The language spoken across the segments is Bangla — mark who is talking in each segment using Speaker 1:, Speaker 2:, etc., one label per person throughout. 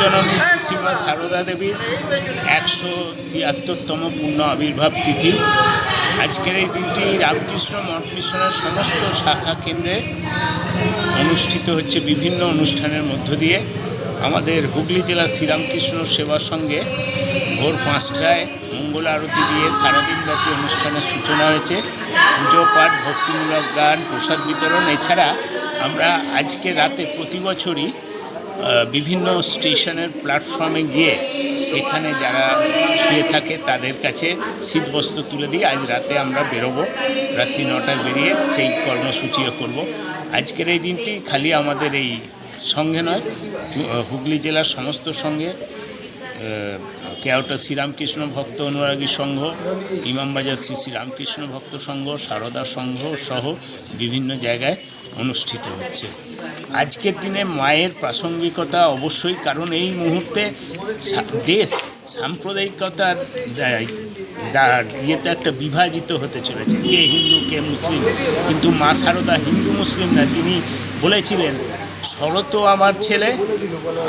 Speaker 1: জগজ্জননী শ্রীশ্রীমা সারদা দেবীর একশো তিয়াত্তরতম পূর্ণ আবির্ভাব তিথি। আজকের এই দিনটি রামকৃষ্ণ মঠ মিশনের সমস্ত শাখা কেন্দ্রে অনুষ্ঠিত হচ্ছে বিভিন্ন অনুষ্ঠানের মধ্য দিয়ে। আমাদের হুগলি জেলা শ্রীরামকৃষ্ণ সেবার সঙ্গে ভোর পাঁচটায় মঙ্গল আরতি দিয়ে সারাদিনব্যাপী অনুষ্ঠানের সূচনা হয়েছে। পুজো পাঠ, ভক্তিমূলক গান, প্রসাদ বিতরণ। এছাড়া আমরা আজকে রাতে প্রতি বছরই বিভিন্ন স্টেশনের প্ল্যাটফর্মে গিয়ে সেখানে যারা শুয়ে থাকে তাদের কাছে শীতবস্ত্র তুলে দিয়ে আজ রাতে আমরা বেরোবো। রাত্রি নটায় বেরিয়ে সেই কর্মসূচিও করব। আজকের এই দিনটি খালি আমাদের এই সঙ্গে নয় হুগলি জেলার সমস্ত সঙ্গে কেওটা শ্রীরামকৃষ্ণ ভক্ত অনুরাগী সংঘ, ইমামবাজার শ্রী শ্রীরামকৃষ্ণ ভক্ত সংঘ, সারদা সংঘ সহ বিভিন্ন জায়গায় অনুষ্ঠিত হচ্ছে। আজকের দিনে মায়ের প্রাসঙ্গিকতা অবশ্যই, কারণ এই মুহূর্তে দেশ সাম্প্রদায়িকতার ইয়েতে একটা বিভাজিত হতে চলেছে। কে হিন্দু, কে মুসলিম। কিন্তু মা সারদা হিন্দু মুসলিম না তিনি বলেছিলেন শরতও আমার ছেলে,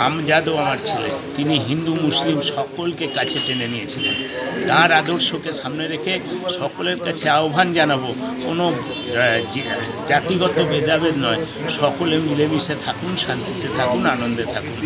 Speaker 1: আমজাদও আমার ছেলে। তিনি হিন্দু, মুসলিম সকলকে কাছে টেনে নিয়েছিলেন। তার আদর্শকে সামনে রেখে সকলের কাছে আহ্বান জানাব, কোনো জাতিগত ভেদাভেদ নয়। সকলে মিলেমিশে থাকুন, শান্তিতে থাকুন, আনন্দে থাকুন।